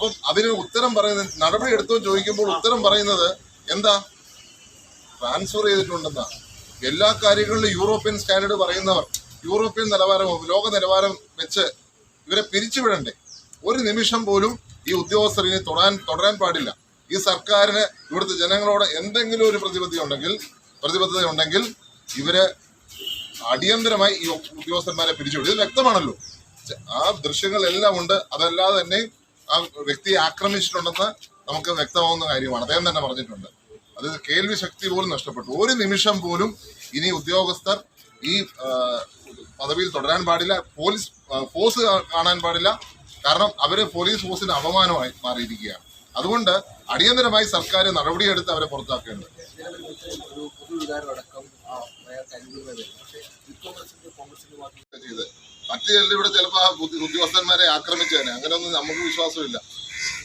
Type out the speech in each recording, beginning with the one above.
അപ്പം അതിന് ഉത്തരം പറയുന്നത് നടപടി എടുത്തു ചോദിക്കുമ്പോൾ ഉത്തരം പറയുന്നത് എന്താ? ട്രാൻസ്ഫർ ചെയ്തിട്ടുണ്ടെന്നാണ് എല്ലാ കാര്യങ്ങളിലും യൂറോപ്യൻ സ്റ്റാൻഡേർഡ് പറയുന്നവർ യൂറോപ്യൻ നിലവാരം ലോക നിലവാരം വെച്ച് ഇവരെ പിരിച്ചുവിടണ്ടേ. ഒരു നിമിഷം പോലും ഈ ഉദ്യോഗസ്ഥർ ഇനി തുടരാൻ തുടരാൻ പാടില്ല. ഈ സർക്കാരിന് ഇവിടുത്തെ ജനങ്ങളോട് എന്തെങ്കിലും ഒരു പ്രതിബദ്ധത ഉണ്ടെങ്കിൽ പ്രതിബദ്ധത ഉണ്ടെങ്കിൽ ഇവർ അടിയന്തരമായി ഈ ഉദ്യോഗസ്ഥന്മാരെ പിരിച്ചുവിടും. ഇത് വ്യക്തമാണല്ലോ. ആ ദൃശ്യങ്ങളെല്ലാം ഉണ്ട്. അതല്ലാതെ തന്നെ ആ വ്യക്തിയെ ആക്രമിച്ചിട്ടുണ്ടെന്ന് നമുക്ക് വ്യക്തമാവുന്ന കാര്യമാണ്. അദ്ദേഹം തന്നെ പറഞ്ഞിട്ടുണ്ട്. അത് കേൾവി ശക്തി പോലും നഷ്ടപ്പെട്ടു. ഒരു നിമിഷം പോലും ഇനി ഉദ്യോഗസ്ഥർ ഈ പദവിയിൽ തുടരാൻ പാടില്ല. പോലീസ് ഫോഴ്സ് കാണാൻ പാടില്ല. കാരണം അവർ പോലീസ് ഫോഴ്സിന് അപമാനമായി മാറിയിരിക്കുകയാണ്. അതുകൊണ്ട് അടിയന്തരമായി സർക്കാർ നടപടിയെടുത്ത് അവരെ പുറത്താക്കേണ്ടത്. ചെയ്ത് മറ്റു ഇവിടെ ചിലപ്പോൾ ഉദ്യോഗസ്ഥന്മാരെ ആക്രമിച്ചേനെ. അങ്ങനെയൊന്നും നമുക്ക് വിശ്വാസമില്ല.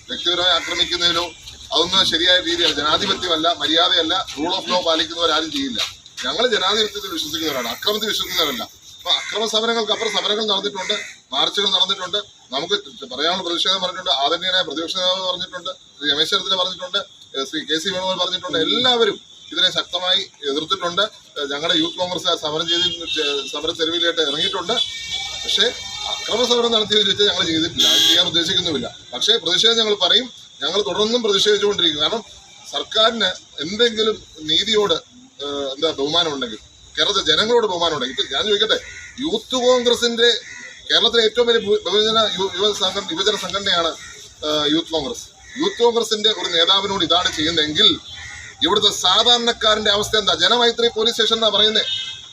വ്യക്തിപരമായി ആക്രമിക്കുന്നതിലോ അതൊന്നും ശരിയായ രീതിയല്ല. ജനാധിപത്യമല്ല മര്യാദയല്ല റൂൾ ഓഫ് ലോ പാലിക്കുന്നവരാരും ചെയ്യില്ല. ഞങ്ങൾ ജനാധിപത്യത്തിൽ വിശ്വസിക്കുന്നവരാണ്. അക്രമത്തിൽ വിശ്വസിക്കുന്നവരല്ല. അപ്പൊ അക്രമ സമരങ്ങൾക്ക് അപ്പുറം സമരങ്ങൾ നടന്നിട്ടുണ്ട് മാർച്ചുകൾ നടന്നിട്ടുണ്ട്. നമുക്ക് പറയാനുള്ള പ്രതിഷേധം പറഞ്ഞിട്ടുണ്ട് ആദരണീയനായ പ്രതിപക്ഷ നേതാവ് പറഞ്ഞിട്ടുണ്ട് രമേശ് ചെന്നിത്തല പറഞ്ഞിട്ടുണ്ട് ശ്രീ കെ സി വേണുഗോപാൽ പറഞ്ഞിട്ടുണ്ട്. എല്ലാവരും ഇതിനെ ശക്തമായി എതിർത്തിട്ടുണ്ട്. ഞങ്ങളുടെ യൂത്ത് കോൺഗ്രസ് സമരം ചെയ്ത് സമര തെരുവിലായിട്ട് ഇറങ്ങിയിട്ടുണ്ട്. പക്ഷേ അക്രമ സമരം നടത്തിയെന്ന് ചോദിച്ചാൽ ഞങ്ങൾ ചെയ്തിട്ടില്ല. അത് ചെയ്യാൻ ഉദ്ദേശിക്കുന്നുമില്ല. പക്ഷേ പ്രതിഷേധം ഞങ്ങൾ പറയും. ഞങ്ങൾ തുടർന്നും പ്രതിഷേധിച്ചുകൊണ്ടിരിക്കും. കാരണം സർക്കാരിന് എന്തെങ്കിലും നീതിയോട് എന്താ ബഹുമാനം ഉണ്ടെങ്കിൽ കേരളത്തിലെ ജനങ്ങളോട് ബഹുമാനം ഉണ്ടെങ്കിൽ ഇപ്പം ഞാൻ ചോദിക്കട്ടെ യൂത്ത് കോൺഗ്രസിന്റെ കേരളത്തിലെ ഏറ്റവും വലിയ ബഹുജന യുവ യുവജന സംഘടനയാണ് യൂത്ത് കോൺഗ്രസ്. യൂത്ത് കോൺഗ്രസിന്റെ ഒരു നേതാവിനോട് ഇതാണ് ചെയ്യുന്നതെങ്കിൽ ഇവിടുത്തെ സാധാരണക്കാരന്റെ അവസ്ഥ എന്താ? ജനമൈത്രി പോലീസ് സ്റ്റേഷൻ എന്നാ പറയുന്നത്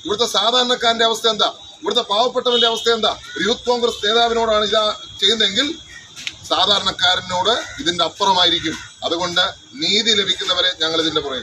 ഇവിടുത്തെ സാധാരണക്കാരന്റെ അവസ്ഥ എന്താ? ഇവിടുത്തെ പാവപ്പെട്ടവന്റെ അവസ്ഥ എന്താ? യൂത്ത് കോൺഗ്രസ് നേതാവിനോടാണ് ഇത് ചെയ്യുന്നതെങ്കിൽ സാധാരണക്കാരനോട് ഇതിന്റെ അപ്പുറമായിരിക്കും. അതുകൊണ്ട് നീതി ലഭിക്കുന്നവരെ ഞങ്ങൾ ഇതിന്റെ പുറകെ